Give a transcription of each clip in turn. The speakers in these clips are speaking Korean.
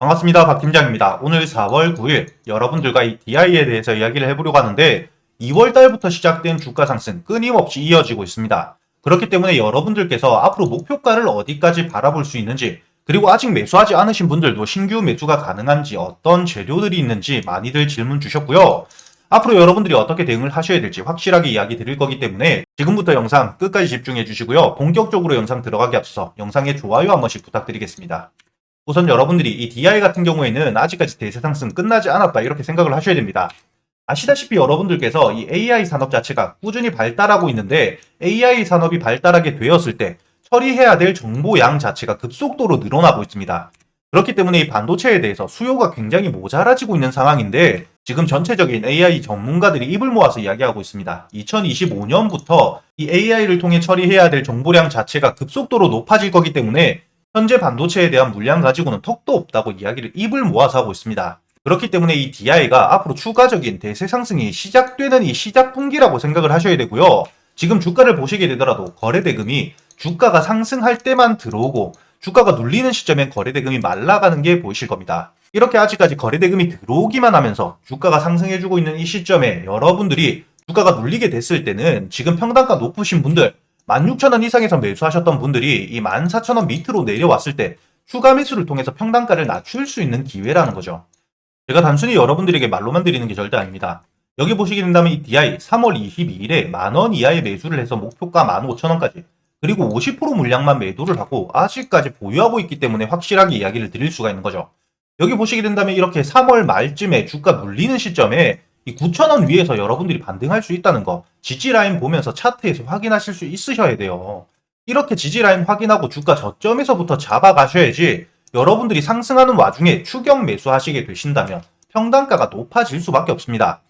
반갑습니다. 박 팀장입니다. 오늘 4월 9일 여러분들과 이 DI에 대해서 이야기를 해보려고 하는데 2월 달부터 시작된 주가 상승 끊임없이 이어지고 있습니다. 그렇기 때문에 여러분들께서 앞으로 목표가를 어디까지 바라볼 수 있는지 그리고 아직 매수하지 않으신 분들도 신규 매수가 가능한지 어떤 재료들이 있는지 많이들 질문 주셨고요. 앞으로 여러분들이 어떻게 대응을 하셔야 될지 확실하게 이야기 드릴 거기 때문에 지금부터 영상 끝까지 집중해 주시고요. 본격적으로 영상 들어가기 앞서 영상에 좋아요 한 번씩 부탁드리겠습니다. 우선 여러분들이 이 DI 같은 경우에는 아직까지 대세 상승 끝나지 않았다 이렇게 생각을 하셔야 됩니다. 아시다시피 여러분들께서 이 AI 산업 자체가 꾸준히 발달하고 있는데 AI 산업이 발달하게 되었을 때 처리해야 될 정보 양 자체가 급속도로 늘어나고 있습니다. 그렇기 때문에 이 반도체에 대해서 수요가 굉장히 모자라지고 있는 상황인데 지금 전체적인 AI 전문가들이 입을 모아서 이야기하고 있습니다. 2025년부터 이 AI를 통해 처리해야 될 정보량 자체가 급속도로 높아질 거기 때문에 현재 반도체에 대한 물량 가지고는 턱도 없다고 이야기를 입을 모아서 하고 있습니다. 그렇기 때문에 이 DI가 앞으로 추가적인 대세 상승이 시작되는 이 시작 분기라고 생각을 하셔야 되고요. 지금 주가를 보시게 되더라도 거래대금이 주가가 상승할 때만 들어오고 주가가 눌리는 시점엔 거래대금이 말라가는 게 보이실 겁니다. 이렇게 아직까지 거래대금이 들어오기만 하면서 주가가 상승해주고 있는 이 시점에 여러분들이 주가가 눌리게 됐을 때는 지금 평단가 높으신 분들 16,000원 이상에서 매수하셨던 분들이 이 14,000원 밑으로 내려왔을 때 추가 매수를 통해서 평단가를 낮출 수 있는 기회라는 거죠. 제가 단순히 여러분들에게 말로만 드리는 게 절대 아닙니다. 여기 보시게 된다면 이 DI 3월 22일에 만원 이하의 매수를 해서 목표가 15,000원까지 그리고 50% 물량만 매도를 하고 아직까지 보유하고 있기 때문에 확실하게 이야기를 드릴 수가 있는 거죠. 여기 보시게 된다면 이렇게 3월 말쯤에 주가 눌리는 시점에 이 9,000원 위에서 여러분들이 반등할 수 있다는 거 지지라인 보면서 차트에서 확인하실 수 있으셔야 돼요. 이렇게 지지라인 확인하고 주가 저점에서부터 잡아가셔야지 여러분들이 상승하는 와중에 추격 매수하시게 되신다면 평단가가 높아질 수밖에 없습니다.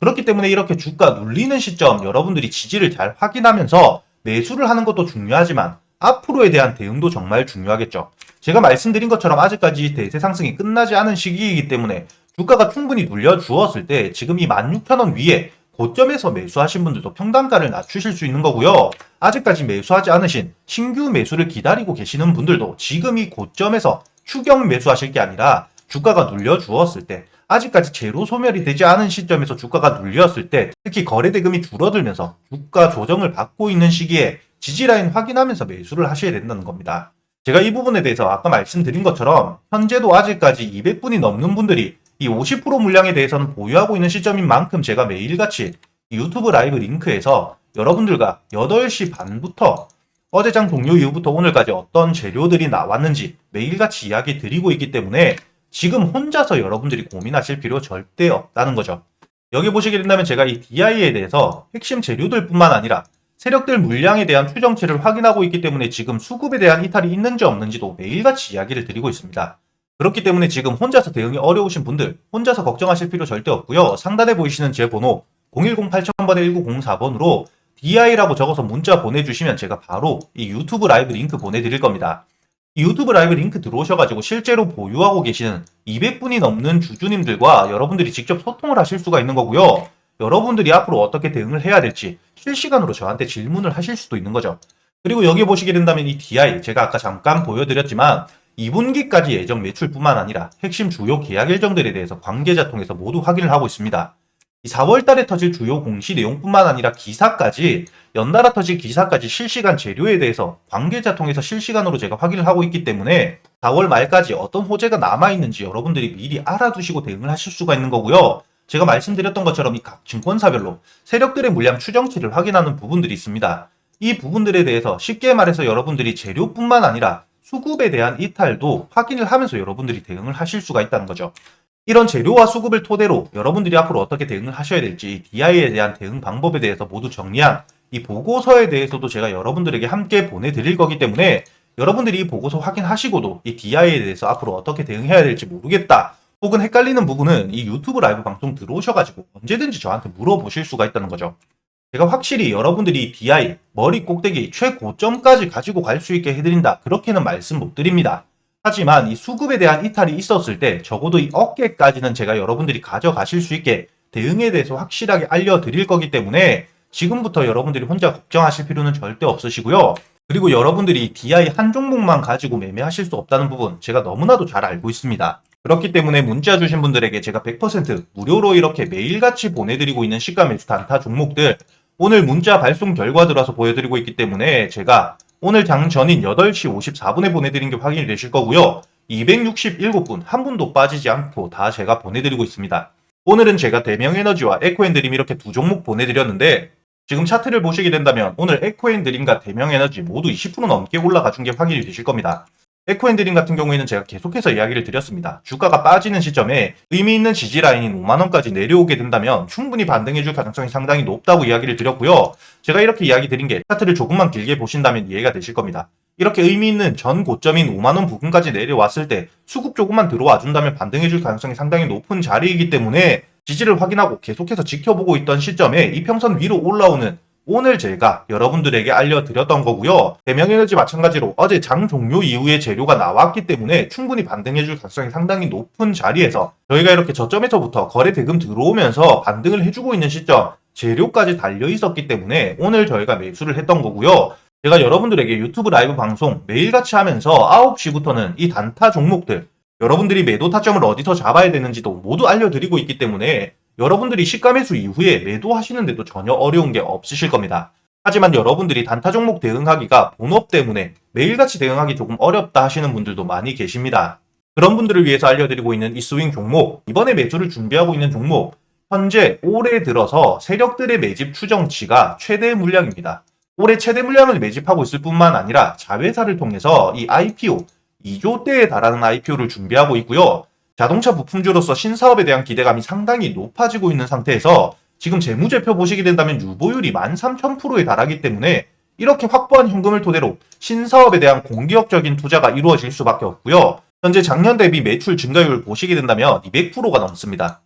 그렇기 때문에 이렇게 주가 눌리는 시점 여러분들이 지지를 잘 확인하면서 매수를 하는 것도 중요하지만 앞으로에 대한 대응도 정말 중요하겠죠. 제가 말씀드린 것처럼 아직까지 대세 상승이 끝나지 않은 시기이기 때문에 주가가 충분히 눌려 주었을 때 지금 이 16,000원 위에 고점에서 매수하신 분들도 평단가를 낮추실 수 있는 거고요. 아직까지 매수하지 않으신 신규 매수를 기다리고 계시는 분들도 지금 이 고점에서 추격 매수하실 게 아니라 주가가 눌려 주었을 때 아직까지 제로 소멸이 되지 않은 시점에서 주가가 눌렸을 때 특히 거래대금이 줄어들면서 주가 조정을 받고 있는 시기에 지지라인 확인하면서 매수를 하셔야 된다는 겁니다. 제가 이 부분에 대해서 아까 말씀드린 것처럼 현재도 아직까지 200분이 넘는 분들이 이 50% 물량에 대해서는 보유하고 있는 시점인 만큼 제가 매일같이 유튜브 라이브 링크에서 여러분들과 8시 반부터 어제장 종료 이후부터 오늘까지 어떤 재료들이 나왔는지 매일같이 이야기 드리고 있기 때문에 지금 혼자서 여러분들이 고민하실 필요 절대 없다는 거죠. 여기 보시게 된다면 제가 이 DI에 대해서 핵심 재료들 뿐만 아니라 세력들 물량에 대한 추정치를 확인하고 있기 때문에 지금 수급에 대한 이탈이 있는지 없는지도 매일같이 이야기를 드리고 있습니다. 그렇기 때문에 지금 혼자서 대응이 어려우신 분들 혼자서 걱정하실 필요 절대 없고요. 상단에 보이시는 제 번호 010-8000번에 1904번으로 DI라고 적어서 문자 보내주시면 제가 바로 이 유튜브 라이브 링크 보내드릴 겁니다. 이 유튜브 라이브 링크 들어오셔가지고 실제로 보유하고 계시는 200분이 넘는 주주님들과 여러분들이 직접 소통을 하실 수가 있는 거고요. 여러분들이 앞으로 어떻게 대응을 해야 될지 실시간으로 저한테 질문을 하실 수도 있는 거죠. 그리고 여기 보시게 된다면 이 DI 제가 아까 잠깐 보여드렸지만 2분기까지 예정 매출뿐만 아니라 핵심 주요 계약 일정들에 대해서 관계자 통해서 모두 확인을 하고 있습니다. 이 4월 달에 터질 주요 공시 내용뿐만 아니라 기사까지 연달아 터질 기사까지 실시간 재료에 대해서 관계자 통해서 실시간으로 제가 확인을 하고 있기 때문에 4월 말까지 어떤 호재가 남아 있는지 여러분들이 미리 알아두시고 대응을 하실 수가 있는 거고요. 제가 말씀드렸던 것처럼 이 각 증권사별로 세력들의 물량 추정치를 확인하는 부분들이 있습니다. 이 부분들에 대해서 쉽게 말해서 여러분들이 재료뿐만 아니라 수급에 대한 이탈도 확인을 하면서 여러분들이 대응을 하실 수가 있다는 거죠. 이런 재료와 수급을 토대로 여러분들이 앞으로 어떻게 대응을 하셔야 될지 DI에 대한 대응 방법에 대해서 모두 정리한 이 보고서에 대해서도 제가 여러분들에게 함께 보내드릴 거기 때문에 여러분들이 이 보고서 확인하시고도 이 DI에 대해서 앞으로 어떻게 대응해야 될지 모르겠다. 혹은 헷갈리는 부분은 이 유튜브 라이브 방송 들어오셔가지고 언제든지 저한테 물어보실 수가 있다는 거죠. 제가 확실히 여러분들이 DI 머리 꼭대기 최고점까지 가지고 갈 수 있게 해드린다. 그렇게는 말씀 못 드립니다. 하지만 이 수급에 대한 이탈이 있었을 때 적어도 이 어깨까지는 제가 여러분들이 가져가실 수 있게 대응에 대해서 확실하게 알려드릴 거기 때문에 지금부터 여러분들이 혼자 걱정하실 필요는 절대 없으시고요. 그리고 여러분들이 DI 한 종목만 가지고 매매하실 수 없다는 부분 제가 너무나도 잘 알고 있습니다. 그렇기 때문에 문자 주신 분들에게 제가 100% 무료로 이렇게 매일같이 보내드리고 있는 시가 매수 단타 종목들 오늘 문자 발송 결과 들어서 보여드리고 있기 때문에 제가 오늘 장 전인 8시 54분에 보내드린 게 확인이 되실 거고요. 267분 한 분도 빠지지 않고 다 제가 보내드리고 있습니다. 오늘은 제가 대명에너지와 에코앤드림 이렇게 두 종목 보내드렸는데 지금 차트를 보시게 된다면 오늘 에코앤드림과 대명에너지 모두 20% 넘게 올라가 준 게 확인이 되실 겁니다. 에코앤드림 같은 경우에는 제가 계속해서 이야기를 드렸습니다. 주가가 빠지는 시점에 의미 있는 지지 라인인 5만원까지 내려오게 된다면 충분히 반등해줄 가능성이 상당히 높다고 이야기를 드렸고요. 제가 이렇게 이야기 드린 게 차트를 조금만 길게 보신다면 이해가 되실 겁니다. 이렇게 의미 있는 전 고점인 5만원 부근까지 내려왔을 때 수급 조금만 들어와 준다면 반등해줄 가능성이 상당히 높은 자리이기 때문에 지지를 확인하고 계속해서 지켜보고 있던 시점에 이평선 위로 올라오는 오늘 제가 여러분들에게 알려드렸던 거고요. 대명에너지 마찬가지로 어제 장 종료 이후에 재료가 나왔기 때문에 충분히 반등해줄 가능성이 상당히 높은 자리에서 저희가 이렇게 저점에서부터 거래 대금 들어오면서 반등을 해주고 있는 시점 재료까지 달려 있었기 때문에 오늘 저희가 매수를 했던 거고요. 제가 여러분들에게 유튜브 라이브 방송 매일같이 하면서 9시부터는 이 단타 종목들 여러분들이 매도 타점을 어디서 잡아야 되는지도 모두 알려드리고 있기 때문에 여러분들이 시가 매수 이후에 매도하시는데도 전혀 어려운 게 없으실 겁니다. 하지만 여러분들이 단타 종목 대응하기가 본업 때문에 매일같이 대응하기 조금 어렵다 하시는 분들도 많이 계십니다. 그런 분들을 위해서 알려드리고 있는 이 스윙 종목, 이번에 매수를 준비하고 있는 종목, 현재 올해 들어서 세력들의 매집 추정치가 최대 물량입니다. 올해 최대 물량을 매집하고 있을 뿐만 아니라 자회사를 통해서 이 IPO 2조대에 달하는 IPO를 준비하고 있고요. 자동차 부품주로서 신사업에 대한 기대감이 상당히 높아지고 있는 상태에서 지금 재무제표 보시게 된다면 유보율이 13,000%에 달하기 때문에 이렇게 확보한 현금을 토대로 신사업에 대한 공격적인 투자가 이루어질 수밖에 없고요. 현재 작년 대비 매출 증가율 보시게 된다면 200%가 넘습니다.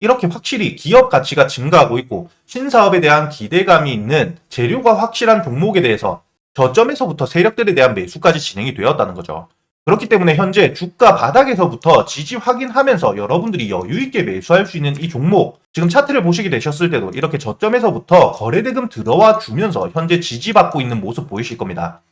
이렇게 확실히 기업 가치가 증가하고 있고 신사업에 대한 기대감이 있는 재료가 확실한 종목에 대해서 저점에서부터 세력들에 대한 매수까지 진행이 되었다는 거죠. 그렇기 때문에 현재 주가 바닥에서부터 지지 확인하면서 여러분들이 여유 있게 매수할 수 있는 이 종목 지금 차트를 보시게 되셨을 때도 이렇게 저점에서부터 거래대금 들어와 주면서 현재 지지받고 있는 모습 보이실 겁니다.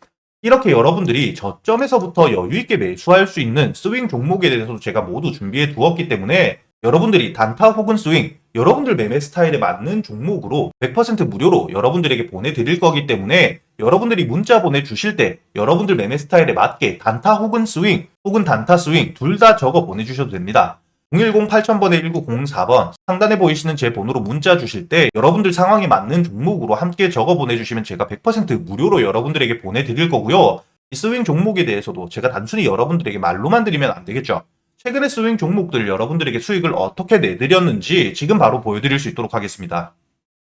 이렇게 여러분들이 저점에서부터 여유 있게 매수할 수 있는 스윙 종목에 대해서도 제가 모두 준비해 두었기 때문에 여러분들이 단타 혹은 스윙, 여러분들 매매 스타일에 맞는 종목으로 100% 무료로 여러분들에게 보내드릴 거기 때문에 여러분들이 문자 보내주실 때 여러분들 매매 스타일에 맞게 단타 혹은 스윙, 혹은 단타 스윙 둘 다 적어 보내주셔도 됩니다. 010-8000번에 1904번 상단에 보이시는 제 번호로 문자 주실 때 여러분들 상황에 맞는 종목으로 함께 적어 보내주시면 제가 100% 무료로 여러분들에게 보내드릴 거고요. 이 스윙 종목에 대해서도 제가 단순히 여러분들에게 말로만 드리면 안 되겠죠. 최근의 스윙 종목들 여러분들에게 수익을 어떻게 내드렸는지 지금 바로 보여드릴 수 있도록 하겠습니다.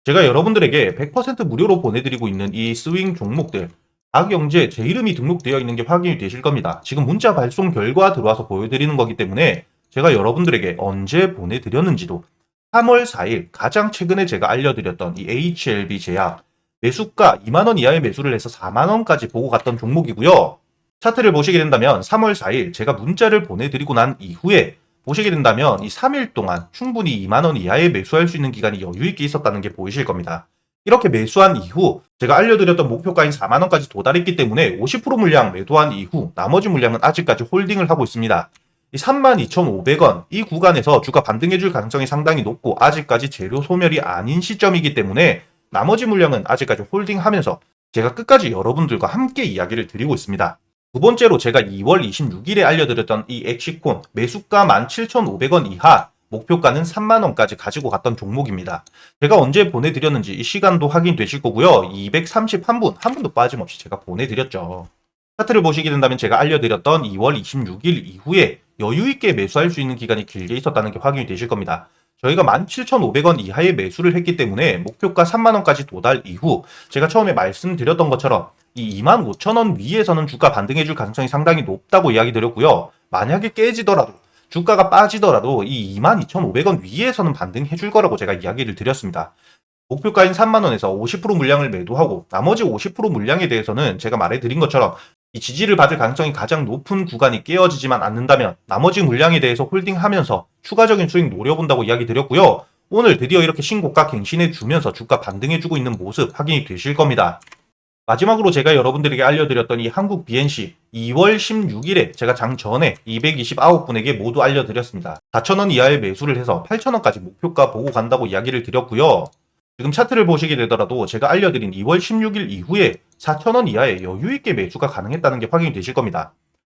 제가 여러분들에게 100% 무료로 보내드리고 있는 이 스윙 종목들 박영재 제 이름이 등록되어 있는 게 확인이 되실 겁니다. 지금 문자 발송 결과 들어와서 보여드리는 거기 때문에 제가 여러분들에게 언제 보내드렸는지도 3월 4일 가장 최근에 제가 알려드렸던 이 HLB 제약 매수가 2만원 이하의 매수를 해서 4만원까지 보고 갔던 종목이고요. 차트를 보시게 된다면 3월 4일 제가 문자를 보내드리고 난 이후에 보시게 된다면 이 3일 동안 충분히 2만원 이하에 매수할 수 있는 기간이 여유 있게 있었다는 게 보이실 겁니다. 이렇게 매수한 이후 제가 알려드렸던 목표가인 4만원까지 도달했기 때문에 50% 물량 매도한 이후 나머지 물량은 아직까지 홀딩을 하고 있습니다. 이 32,500원 이 구간에서 주가 반등해줄 가능성이 상당히 높고 아직까지 재료 소멸이 아닌 시점이기 때문에 나머지 물량은 아직까지 홀딩하면서 제가 끝까지 여러분들과 함께 이야기를 드리고 있습니다. 두 번째로 제가 2월 26일에 알려드렸던 이 엑시콘 매수가 17,500원 이하 목표가는 3만원까지 가지고 갔던 종목입니다. 제가 언제 보내드렸는지 이 시간도 확인되실 거고요. 231분, 한 분도 빠짐없이 제가 보내드렸죠. 차트를 보시게 된다면 제가 알려드렸던 2월 26일 이후에 여유있게 매수할 수 있는 기간이 길게 있었다는 게 확인이 되실 겁니다. 저희가 17,500원 이하의 매수를 했기 때문에 목표가 3만원까지 도달 이후 제가 처음에 말씀드렸던 것처럼 이 25,000원 위에서는 주가 반등해줄 가능성이 상당히 높다고 이야기 드렸고요. 만약에 깨지더라도 주가가 빠지더라도 이 22,500원 위에서는 반등해줄 거라고 제가 이야기를 드렸습니다. 목표가인 3만원에서 50% 물량을 매도하고 나머지 50% 물량에 대해서는 제가 말해드린 것처럼 이 지지를 받을 가능성이 가장 높은 구간이 깨어지지만 않는다면 나머지 물량에 대해서 홀딩하면서 추가적인 수익 노려본다고 이야기 드렸고요. 오늘 드디어 이렇게 신고가 갱신해 주면서 주가 반등해 주고 있는 모습 확인이 되실 겁니다. 마지막으로 제가 여러분들에게 알려드렸던 이 한국 BNC 2월 16일에 제가 장 전에 229분에게 모두 알려드렸습니다. 4,000원 이하의 매수를 해서 8,000원까지 목표가 보고 간다고 이야기를 드렸고요. 지금 차트를 보시게 되더라도 제가 알려드린 2월 16일 이후에 4,000원 이하의 여유있게 매수가 가능했다는 게 확인이 되실 겁니다.